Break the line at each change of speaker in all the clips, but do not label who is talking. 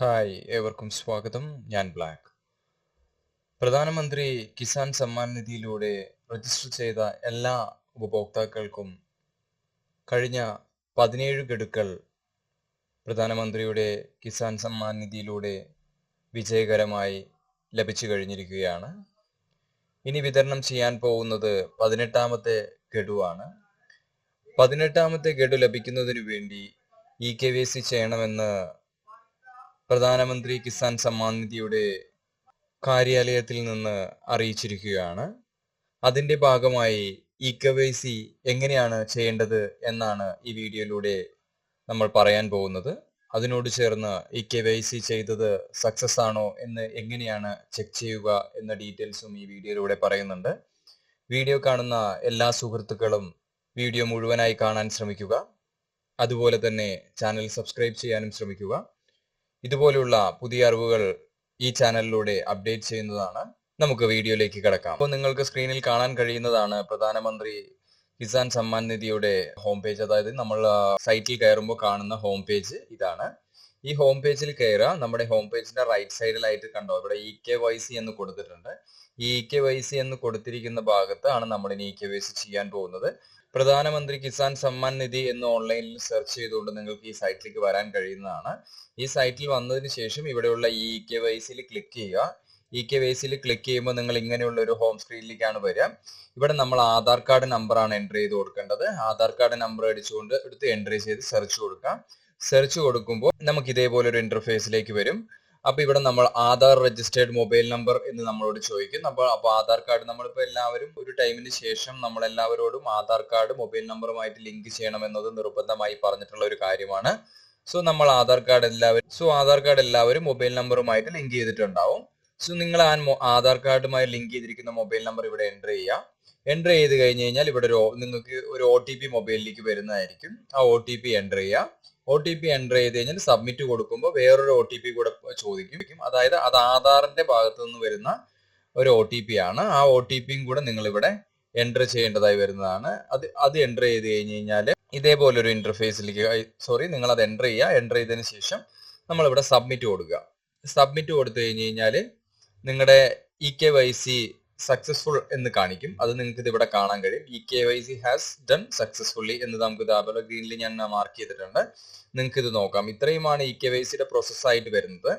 Hi ഏവർക്കും സ്വാഗതം. ഞാൻ ബ്ലാക്ക്. പ്രധാനമന്ത്രി കിസാൻ സമ്മാൻ നിധിയിലൂടെ രജിസ്റ്റർ ചെയ്ത എല്ലാ ഉപഭോക്താക്കൾക്കും കഴിഞ്ഞ പതിനേഴ് ഗഡുക്കൾ പ്രധാനമന്ത്രിയുടെ കിസാൻ സമ്മാൻ നിധിയിലൂടെ വിജയകരമായി ലഭിച്ചു കഴിഞ്ഞിരിക്കുകയാണ്. ഇനി വിതരണം ചെയ്യാൻ പോകുന്നത് പതിനെട്ടാമത്തെ ഗഡുവാണ്. പതിനെട്ടാമത്തെ ഗഡു ലഭിക്കുന്നതിനു വേണ്ടി ഇ കെ വി സി ചെയ്യണമെന്ന് പ്രധാനമന്ത്രി കിസാൻ സമ്മാൻ നിധിയുടെ കാര്യാലയത്തിൽ നിന്ന് അറിയിച്ചിരിക്കുകയാണ്. അതിന്റെ ഭാഗമായി ഇ എങ്ങനെയാണ് ചെയ്യേണ്ടത് എന്നാണ് ഈ വീഡിയോയിലൂടെ നമ്മൾ പറയാൻ പോകുന്നത്. അതിനോട് ചേർന്ന് ഇ കെ വൈ സി ചെയ്തത് സക്സസ് ആണോ എന്ന് എങ്ങനെയാണ് ചെക്ക് ചെയ്യുക എന്ന ഡീറ്റെയിൽസും ഈ വീഡിയോയിലൂടെ പറയുന്നുണ്ട്. വീഡിയോ കാണുന്ന എല്ലാ സുഹൃത്തുക്കളും വീഡിയോ മുഴുവനായി കാണാൻ ശ്രമിക്കുക. അതുപോലെ തന്നെ ചാനൽ സബ്സ്ക്രൈബ് ചെയ്യാനും ശ്രമിക്കുക. ഇതുപോലുള്ള പുതിയ അറിവുകൾ ഈ ചാനലിലൂടെ അപ്ഡേറ്റ് ചെയ്യുന്നതാണ്. നമുക്ക് വീഡിയോയിലേക്ക് കിടക്കാം. അപ്പോൾ നിങ്ങൾക്ക് സ്ക്രീനിൽ കാണാൻ കഴിയുന്നതാണ് പ്രധാനമന്ത്രി കിസാൻ സമ്മാൻ നിധിയുടെ ഹോം പേജ് അതായത് നമ്മൾ സൈറ്റിൽ കയറുമ്പോൾ കാണുന്ന ഹോം പേജ് ഇതാണ്. ഈ ഹോം പേജിൽ കയറുക. നമ്മുടെ ഹോം പേജിന്റെ റൈറ്റ് സൈഡിലായിട്ട് കണ്ടോ? ഇവിടെ ഇ കെ വൈ സി എന്ന് കൊടുത്തിട്ടുണ്ട്. ഈ ഇ കെ വൈ സി എന്ന് കൊടുത്തിരിക്കുന്ന ഭാഗത്താണ് നമ്മൾ ഇനി ഇ കെ വൈ സി ചെയ്യാൻ പോകുന്നത്. പ്രധാനമന്ത്രി കിസാൻ സമ്മാൻ നിധി എന്ന് ഓൺലൈനിൽ സെർച്ച് ചെയ്തുകൊണ്ട് നിങ്ങൾക്ക് ഈ സൈറ്റിലേക്ക് വരാൻ കഴിയുന്നതാണ്. ഈ സൈറ്റിൽ വന്നതിന് ശേഷം ഇവിടെയുള്ള ഇ കെ വൈ സിയിൽ ക്ലിക്ക് ചെയ്യുക. ഇ കെ വൈ സിയിൽ ക്ലിക്ക് ചെയ്യുമ്പോൾ നിങ്ങൾ ഇങ്ങനെയുള്ള ഒരു ഹോം സ്ക്രീനിലേക്കാണ് വരിക. ഇവിടെ നമ്മൾ ആധാർ കാർഡ് നമ്പറാണ് എന്റർ ചെയ്ത് കൊടുക്കേണ്ടത്. ആധാർ കാർഡ് നമ്പർ അടിച്ചുകൊണ്ട് എടുത്ത് എന്റർ ചെയ്ത് സെർച്ച് കൊടുക്കാം സെർച്ച് കൊടുക്കുമ്പോൾ നമുക്ക് ഇതേപോലെ ഒരു ഇന്റർഫേസിലേക്ക് വരും. അപ്പൊ ഇവിടെ നമ്മൾ ആധാർ രജിസ്റ്റേർഡ് മൊബൈൽ നമ്പർ എന്ന് നമ്മളോട് ചോദിക്കും അപ്പോൾ അപ്പോൾ ആധാർ കാർഡ് നമ്മളിപ്പോൾ എല്ലാവരും ഒരു ടൈമിന് ശേഷം നമ്മൾ എല്ലാവരോടും ആധാർ കാർഡ് മൊബൈൽ നമ്പറുമായിട്ട് ലിങ്ക് ചെയ്യണം എന്നത് നിർബന്ധമായി പറഞ്ഞിട്ടുള്ള ഒരു കാര്യമാണ്. സോ നമ്മൾ ആധാർ കാർഡ് എല്ലാവരും സോ ആധാർ കാർഡ് എല്ലാവരും മൊബൈൽ നമ്പറുമായിട്ട് ലിങ്ക് ചെയ്തിട്ടുണ്ടാവും. സോ നിങ്ങൾ ആ ആധാർ കാർഡുമായി ലിങ്ക് ചെയ്തിരിക്കുന്ന മൊബൈൽ നമ്പർ ഇവിടെ എന്റർ ചെയ്യുക. എന്റർ ചെയ്ത് കഴിഞ്ഞ് കഴിഞ്ഞാൽ ഇവിടെ ഒരു നിങ്ങൾക്ക് ഒരു ഒ ടി പി മൊബൈലിലേക്ക് വരുന്നതായിരിക്കും. ആ ഒ ടി പി എന്റർ ചെയ്യുക. ഒ ടി പി എന്റർ ചെയ്ത് കഴിഞ്ഞാൽ സബ്മിറ്റ് കൊടുക്കുമ്പോൾ വേറൊരു ഒ ടി പി കൂടെ ചോദിക്കും. അതായത് അത് ആധാറിന്റെ ഭാഗത്തു നിന്ന് വരുന്ന ഒരു ഒ ടി പി ആണ്. ആ ഒ ടി പിയും കൂടെ നിങ്ങൾ ഇവിടെ എന്റർ ചെയ്യേണ്ടതായി വരുന്നതാണ്. അത് അത് എന്റർ ചെയ്ത് കഴിഞ്ഞ് കഴിഞ്ഞാൽ ഇതേപോലെ ഒരു ഇന്റർഫേസിലേക്ക് സോറി നിങ്ങൾ അത് എന്റർ ചെയ്യുക. എന്റർ ചെയ്തതിന് ശേഷം നമ്മൾ ഇവിടെ സബ്മിറ്റ് കൊടുക്കുക. സബ്മിറ്റ് കൊടുത്തു കഴിഞ്ഞ് കഴിഞ്ഞാൽ നിങ്ങളുടെ E K Y C successful എന്ന് കാണിക്കും. അത് നിങ്ങൾക്ക് ഇത് ഇവിടെ കാണാൻ കഴിയും. E K Y C has done successfully എന്ന് നമുക്ക് ഇതേപോലെ ഗ്രീനിൽ ഞാൻ മാർക്ക് ചെയ്തിട്ടുണ്ട്. നിങ്ങൾക്ക് ഇത് നോക്കാം. ഇത്രയുമാണ് ഇ കെ വൈ സിയുടെ പ്രോസസ് ആയിട്ട് വരുന്നത്.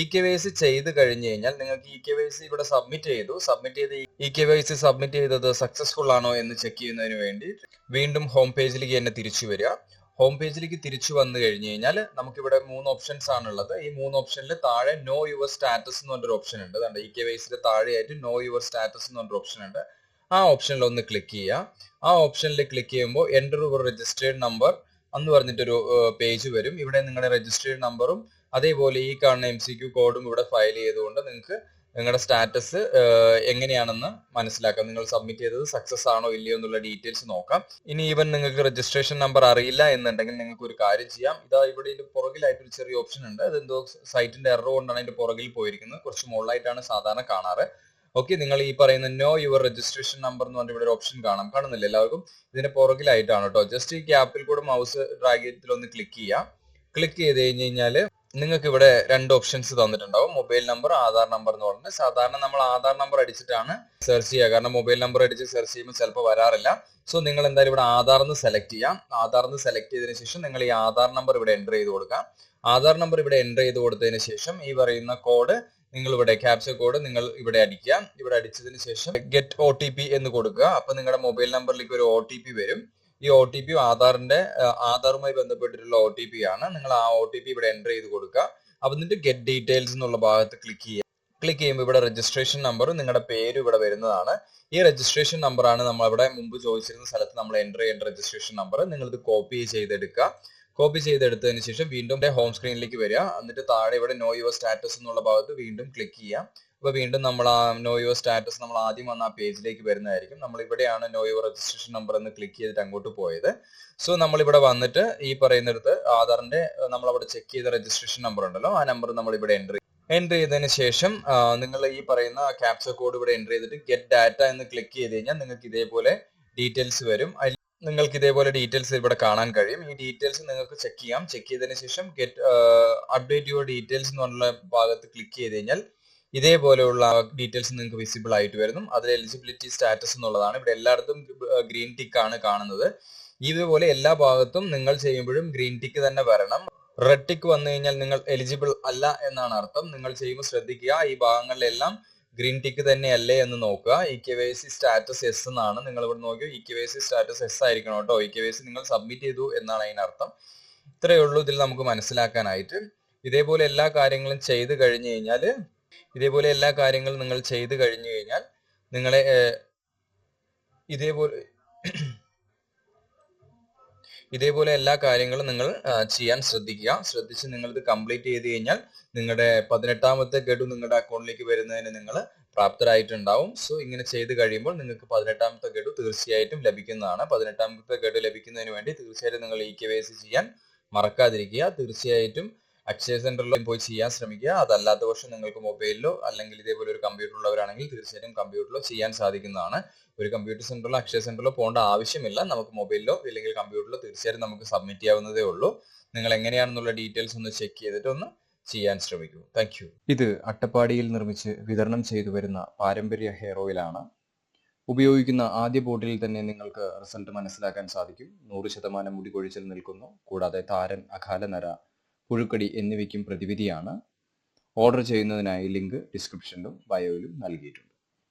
ഇ കെ വൈ സി ചെയ്ത് കഴിഞ്ഞ് കഴിഞ്ഞാൽ നിങ്ങൾക്ക് ഇ കെ വൈ സി ഇവിടെ സബ്മിറ്റ് ചെയ്തു. സബ്മിറ്റ് ചെയ്ത് E K Y C submit ചെയ്തത് സക്സസ്ഫുൾ ആണോ എന്ന് ചെക്ക് ചെയ്യുന്നതിന് വേണ്ടി വീണ്ടും ഹോം പേജിലേക്ക് തന്നെ തിരിച്ചു വരിക. ഹോം പേജിലേക്ക് തിരിച്ചു വന്നു കഴിഞ്ഞു കഴിഞ്ഞാൽ നമുക്കിവിടെ മൂന്ന് ഓപ്ഷൻസ് ആണുള്ളത്. ഈ മൂന്ന് ഓപ്ഷനിൽ താഴെ നോ യുവർ സ്റ്റാറ്റസ് എന്ന് പറഞ്ഞൊരു ഓപ്ഷൻ ഉണ്ട്. അതുകൊണ്ട് ഇ കെ വൈസിന്റെ താഴെയായിട്ട് നോ യുവർ സ്റ്റാറ്റസ് എന്ന് പറഞ്ഞൊരു ഓപ്ഷൻ ഉണ്ട്. ആ ഓപ്ഷനിൽ ഒന്ന് ക്ലിക്ക് ചെയ്യുക. ആ ഓപ്ഷനിൽ ക്ലിക്ക് ചെയ്യുമ്പോൾ എന്റർ യുവർ രജിസ്റ്റേർഡ് നമ്പർ എന്ന് പറഞ്ഞിട്ടൊരു പേജ് വരും. ഇവിടെ നിങ്ങളുടെ രജിസ്റ്റേർഡ് നമ്പറും അതേപോലെ ഈ കാണുന്ന എം സി ക്യു കോഡും ഇവിടെ ഫയൽ ചെയ്തുകൊണ്ട് നിങ്ങൾക്ക് നിങ്ങളുടെ സ്റ്റാറ്റസ് എങ്ങനെയാണെന്ന് മനസ്സിലാക്കാം. നിങ്ങൾ സബ്മിറ്റ് ചെയ്തത് സക്സസ് ആണോ ഇല്ലയോ എന്നുള്ള ഡീറ്റെയിൽസ് നോക്കാം. ഇനി ഈവൻ നിങ്ങൾക്ക് രജിസ്ട്രേഷൻ നമ്പർ അറിയില്ല എന്നുണ്ടെങ്കിൽ നിങ്ങൾക്ക് ഒരു കാര്യം ചെയ്യാം. ഇതാ ഇവിടെ ഇതിന്റെ പുറകിലായിട്ട് ഒരു ചെറിയ ഓപ്ഷൻ ഉണ്ട്. അതെന്തോ സൈറ്റിന്റെ എറർ കൊണ്ടാണ് അതിന്റെ പുറകിൽ പോയിരിക്കുന്നത്. കുറച്ച് മുകളിലായിട്ടാണ് സാധാരണ കാണാറ്. ഓക്കെ നിങ്ങൾ ഈ പറയുന്ന നോ യുവർ രജിസ്ട്രേഷൻ നമ്പർ എന്ന് പറഞ്ഞിട്ട് ഇവിടെ ഒരു ഓപ്ഷൻ കാണാം. കാണുന്നില്ല എല്ലാവർക്കും? ഇതിന്റെ പുറകിലായിട്ടാണ് കേട്ടോ. ജസ്റ്റ് ഈ ക്യാപ്പിൽ കൂടെ മൗസ് ഡ്രാഗത്തിൽ ഒന്ന് ക്ലിക്ക് ചെയ്യാം. ക്ലിക്ക് ചെയ്ത് കഴിഞ്ഞ് കഴിഞ്ഞാൽ നിങ്ങൾക്ക് ഇവിടെ രണ്ട് ഓപ്ഷൻസ് തന്നിട്ടുണ്ടാവും. മൊബൈൽ നമ്പർ ആധാർ നമ്പർ എന്ന് പറഞ്ഞിട്ട് സാധാരണ നമ്മൾ ആധാർ നമ്പർ അടിച്ചിട്ടാണ് സെർച്ച് ചെയ്യുക. കാരണം മൊബൈൽ നമ്പർ അടിച്ച് സെർച്ച് ചെയ്യുമ്പോൾ ചിലപ്പോൾ വരാറില്ല. സോ നിങ്ങൾ എന്തായാലും ഇവിടെ ആധാർ എന്ന് സെലക്ട് ചെയ്യാം. ആധാർ എന്ന് സെലക്ട് ചെയ്തതിന് ശേഷം നിങ്ങൾ ഈ ആധാർ നമ്പർ ഇവിടെ എന്റർ ചെയ്ത് കൊടുക്കുക ആധാർ നമ്പർ ഇവിടെ എന്റർ ചെയ്ത് കൊടുത്തതിന് ശേഷം ഈ പറയുന്ന കോഡ് നിങ്ങൾ ഇവിടെ ക്യാപ്ചർ കോഡ് നിങ്ങൾ ഇവിടെ അടിക്കുക. ഇവിടെ അടിച്ചതിന് ശേഷം ഗെറ്റ് ഒ എന്ന് കൊടുക്കുക. അപ്പൊ നിങ്ങളുടെ മൊബൈൽ നമ്പറിലേക്ക് ഒരു ഒ വരും. ഈ ഒ ടി പി ആധാറിന്റെ ആധാറുമായി ബന്ധപ്പെട്ടിട്ടുള്ള ഒ ടി പി ആണ്. നിങ്ങൾ ആ ഒ ടി പി ഇവിടെ എന്റർ ചെയ്ത് കൊടുക്കുക. അപ്പൊ എന്നിട്ട് ഗെറ്റ് ഡീറ്റെയിൽസ് എന്നുള്ള ഭാഗത്ത് ക്ലിക്ക് ചെയ്യുക. ക്ലിക്ക് ചെയ്യുമ്പോൾ ഇവിടെ രജിസ്ട്രേഷൻ നമ്പർ നിങ്ങളുടെ പേര് ഇവിടെ വരുന്നതാണ്. ഈ രജിസ്ട്രേഷൻ നമ്പറാണ് നമ്മൾ ഇവിടെ മുമ്പ് ചോദിച്ചിരുന്ന സ്ഥലത്ത് നമ്മൾ എന്റർ ചെയ്യേണ്ട രജിസ്ട്രേഷൻ നമ്പർ നിങ്ങൾ ഇത് കോപ്പി ചെയ്തെടുക്കുക. കോപ്പി ചെയ്തെടുത്തതിന് ശേഷം വീണ്ടും ഹോം സ്ക്രീനിലേക്ക് വരിക. എന്നിട്ട് താഴെ ഇവിടെ നോ യുവർ സ്റ്റാറ്റസ് എന്നുള്ള ഭാഗത്ത് വീണ്ടും ക്ലിക്ക് ചെയ്യാം അപ്പൊ വീണ്ടും നമ്മൾ ആ നോ യുവർ സ്റ്റാറ്റസ് നമ്മൾ ആദ്യം വന്ന ആ പേജിലേക്ക് വരുന്നതായിരിക്കും. നമ്മൾ ഇവിടെയാണ് നോ യുവർ രജിസ്ട്രേഷൻ നമ്പർ എന്ന് ക്ലിക്ക് ചെയ്തിട്ട് അങ്ങോട്ട് പോയത്. സോ നമ്മൾ ഇവിടെ വന്നിട്ട് ഈ പറയുന്നിടത്ത് ആധാറിന്റെ നമ്മൾ അവിടെ ചെക്ക് ചെയ്ത രജിസ്ട്രേഷൻ നമ്പർ ഉണ്ടല്ലോ. ആ നമ്പർ നമ്മൾ ഇവിടെ എൻട്രി എന്റർ ചെയ്തതിന് ശേഷം നിങ്ങൾ ഈ പറയുന്ന ക്യാപ്ചർ കോഡ് ഇവിടെ എന്റർ ചെയ്തിട്ട് ഗെറ്റ് ഡാറ്റ എന്ന് ക്ലിക്ക് ചെയ്ത് കഴിഞ്ഞാൽ നിങ്ങൾക്ക് ഇതേപോലെ ഡീറ്റെയിൽസ് വരും. നിങ്ങൾക്ക് ഇതേപോലെ ഡീറ്റെയിൽസ് ഇവിടെ കാണാൻ കഴിയും. ഈ ഡീറ്റെയിൽസ് നിങ്ങൾക്ക് ചെക്ക് ചെയ്യാം. ചെക്ക് ചെയ്തതിന് ശേഷം ഗെറ്റ് അപ്ഡേറ്റ് യുവർ ഡീറ്റെയിൽസ് എന്നുള്ള ഭാഗത്ത് ക്ലിക്ക് ചെയ്ത് കഴിഞ്ഞാൽ ഇതേപോലെയുള്ള ഡീറ്റെയിൽസ് നിങ്ങൾക്ക് വിസിബിൾ ആയിട്ട് വരുന്നു. അതിൽ എലിജിബിലിറ്റി സ്റ്റാറ്റസ് എന്നുള്ളതാണ്. ഇവിടെ എല്ലായിടത്തും ഗ്രീൻ ടിക്ക് ആണ് കാണുന്നത്. ഇതുപോലെ എല്ലാ ഭാഗത്തും നിങ്ങൾ ചെയ്യുമ്പോഴും ഗ്രീൻ ടിക്ക് തന്നെ വരണം. റെഡ് ടിക്ക് വന്നു കഴിഞ്ഞാൽ നിങ്ങൾ എലിജിബിൾ അല്ല എന്നാണ് അർത്ഥം. നിങ്ങൾ ചെയ്യുമ്പോൾ ശ്രദ്ധിക്കുക ഈ ഭാഗങ്ങളിലെല്ലാം ഗ്രീൻ ടിക്ക് തന്നെ അല്ലേ എന്ന് നോക്കുക. E K Y C status yes എന്നാണ്. നിങ്ങൾ ഇവിടെ നോക്കിയോ? E K Y C status yes ആയിരിക്കണം കേട്ടോ. ഇ കെ വൈ സി നിങ്ങൾ സബ്മിറ്റ് ചെയ്തു എന്നാണ് അതിനർത്ഥം ഇത്രയേ ഉള്ളൂ ഇതിൽ നമുക്ക് മനസ്സിലാക്കാനായിട്ട്. ഇതേപോലെ എല്ലാ കാര്യങ്ങളും ചെയ്ത് കഴിഞ്ഞു കഴിഞ്ഞാൽ ഇതേപോലെ എല്ലാ കാര്യങ്ങളും നിങ്ങൾ ചെയ്ത് കഴിഞ്ഞു കഴിഞ്ഞാൽ നിങ്ങളെ ഇതേപോലെ ഇതേപോലെ എല്ലാ കാര്യങ്ങളും നിങ്ങൾ ചെയ്യാൻ ശ്രദ്ധിക്കുക. ശ്രദ്ധിച്ച് നിങ്ങൾ ഇത് കംപ്ലീറ്റ് ചെയ്ത് കഴിഞ്ഞാൽ നിങ്ങളുടെ പതിനെട്ടാമത്തെ ഗഡു നിങ്ങളുടെ അക്കൗണ്ടിലേക്ക് വരുന്നതിന് നിങ്ങൾ പ്രാപ്തരായിട്ടുണ്ടാവും. സോ ഇങ്ങനെ ചെയ്ത് കഴിയുമ്പോൾ നിങ്ങൾക്ക് പതിനെട്ടാമത്തെ ഗഡു തീർച്ചയായിട്ടും ലഭിക്കുന്നതാണ്. പതിനെട്ടാമത്തെ ഗഡു ലഭിക്കുന്നതിന് വേണ്ടി തീർച്ചയായിട്ടും നിങ്ങൾ ഇ കെ വൈ സി ചെയ്യാൻ മറക്കാതിരിക്കുക. തീർച്ചയായിട്ടും അക്ഷയ സെന്ററിലോ പോയി ചെയ്യാൻ ശ്രമിക്കുക. അതല്ലാത്ത പക്ഷം നിങ്ങൾക്ക് മൊബൈലിലോ അല്ലെങ്കിൽ ഇതേപോലെ ഒരു കമ്പ്യൂട്ടർ ഉള്ളവരാണെങ്കിൽ തീർച്ചയായിട്ടും കമ്പ്യൂട്ടറിലോ ചെയ്യാൻ സാധിക്കുന്നതാണ്. ഒരു കമ്പ്യൂട്ടർ സെന്ററിലോ അക്ഷയ സെന്ററിലോ പോകേണ്ട ആവശ്യമില്ല. നമുക്ക് മൊബൈലിലോ ഇല്ലെങ്കിൽ കമ്പ്യൂട്ടറിലോ തീർച്ചയായിട്ടും നമുക്ക് സബ്മിറ്റ് ചെയ്യാവുന്നതേ ഉള്ളൂ. നിങ്ങൾ എങ്ങനെയാണെന്നുള്ള ഡീറ്റെയിൽസ് ഒന്ന് ചെക്ക് ചെയ്തിട്ട് ഒന്ന് ചെയ്യാൻ ശ്രമിക്കൂ. താങ്ക് യു ഇത് അട്ടപ്പാടിയിൽ നിർമ്മിച്ച് വിതരണം ചെയ്തു വരുന്ന പാരമ്പര്യ ഹെയർ ഓയിലാണ് ഉപയോഗിക്കുന്ന ആദ്യ ബോട്ടിൽ തന്നെ നിങ്ങൾക്ക് റിസൾട്ട് മനസ്സിലാക്കാൻ സാധിക്കും. നൂറ് ശതമാനം മുടി കൊഴിച്ചിൽ നിൽക്കുന്നു. കൂടാതെ താരൻ അകാല നര പുഴുക്കടി എന്നിവയ്ക്കും പ്രതിവിധിയാണ്. ഓർഡർ ചെയ്യുന്നതിനായി ലിങ്ക് ഡിസ്ക്രിപ്ഷനിലും ബയോയിലും നൽകിയിട്ടുണ്ട്.